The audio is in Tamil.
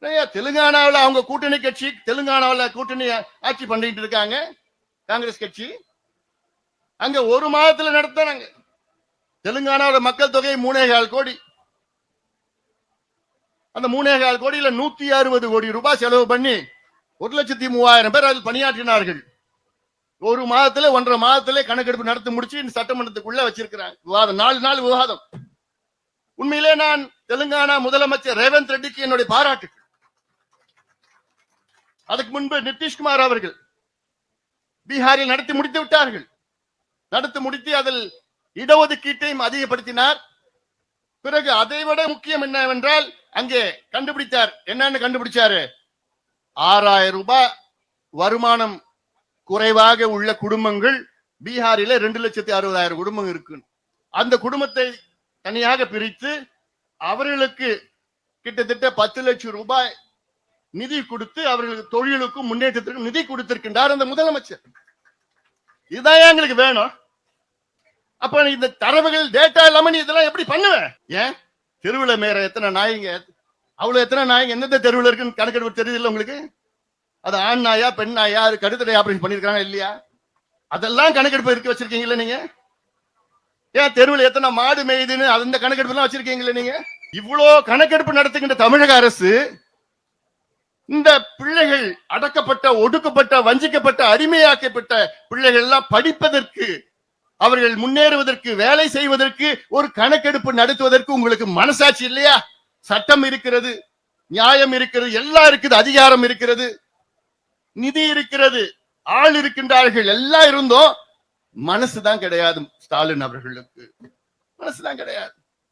ஐயா, தெலுங்கானாவுல அவங்க கூட்டணி கட்சி தெலுங்கானாவுல கூட்டணி ஆட்சி பண்ணிட்டு இருக்காங்க காங்கிரஸ் கட்சி. அங்க ஒரு மாதத்துல நடத்தினாங்க தெலுங்கானாவோட மக்கள் தொகை மூணே கால் கோடி. அந்த மூணே கால் கோடியில நூத்தி அறுபது கோடி ரூபாய் செலவு பண்ணி ஒரு லட்சத்தி மூவாயிரம் பேர் அதில் பணியாற்றினார்கள். ஒரு மாதத்துல ஒன்றரை மாதத்துல கணக்கெடுப்பு நடத்தி முடிச்சு சட்டமன்றத்துக்குள்ள வச்சிருக்கிறாங்க. விவாதம். நாலு நாள் விவாதம். உண்மையிலே நான் தெலுங்கானா முதலமைச்சர் ரேவந்த் ரெட்டிக்கு என்னுடைய பாராட்டு அதுக்கு முன்பு நிதிஷ்குமார் அவர்கள் பீகாரில் நடத்தி முடித்து விட்டார்கள். நடத்தி முடித்து அதில் இடஒதுக்கீட்டையும் அதிகப்படுத்தினார். பிறகு அதை விட முக்கியம் என்னவென்றால் அங்கே கண்டுபிடித்தார். என்னன்னு கண்டுபிடிச்சாரு? ஆறாயிரம் ரூபாய் வருமானம் குறைவாக உள்ள குடும்பங்கள் பீகாரில ரெண்டு லட்சத்தி அறுபதாயிரம் குடும்பம் இருக்கு அந்த குடும்பத்தை தனியாக பிரித்து அவர்களுக்கு கிட்டத்தட்ட பத்து லட்சம் ரூபாய் நிதி கொடுத்து அவர்களுக்கு தொழிலுக்கும் முன்னேற்றத்திற்கும் நிதி கொடுத்திருக்கின்றார் அந்த முதலமைச்சர். இதான் எங்களுக்கு வேணும். அப்ப இந்த தரவுகள் டேட்டா இல்லாம நீ இதெல்லாம் எப்படி பண்ணுவேன் ஏன்? தெருவில் மேற எத்தனை நாய்ங்க? அவ்வளவு எத்தனை நாய்ங்க? எந்தெந்த தெருவில் இருக்குன்னு கணக்கெடுப்பு தெரியுது உங்களுக்கு? அது ஆண் நாயா பெண் நாயா? அது கடுத்தடை ஆபரேஷன் பண்ணிருக்காங்க இல்லையா? அதெல்லாம் கணக்கெடுப்பு இருக்க வச்சிருக்கீங்களா நீங்க? ஏன் தெருவில் எத்தனை மாடு மேயுதுன்னு அந்த கணக்கெடுப்பு எல்லாம் வச்சிருக்கீங்களா நீங்க? இவ்வளோ கணக்கெடுப்பு நடத்துகின்ற தமிழக அரசு இந்த பிள்ளைகள் அடக்கப்பட்ட ஒடுக்கப்பட்ட வஞ்சிக்கப்பட்ட அடிமையாக்கப்பட்ட பிள்ளைகள் எல்லாம் படிப்பதற்கு அவர்கள் முன்னேறுவதற்கு வேலை செய்வதற்கு ஒரு கணக்கெடுப்பு நடத்துவதற்கு உங்களுக்கு மனசாட்சி இல்லையா? சட்டம் இருக்கிறது நியாயம் இருக்கிறது எல்லாம் இருக்குது அதிகாரம் இருக்கிறது நிதி இருக்கிறது ஆள் இருக்கின்றார்கள் எல்லாம் இருந்தும். மனசுதான் கிடையாது ஸ்டாலின் அவர்களுக்கு. மனசுதான் கிடையாது.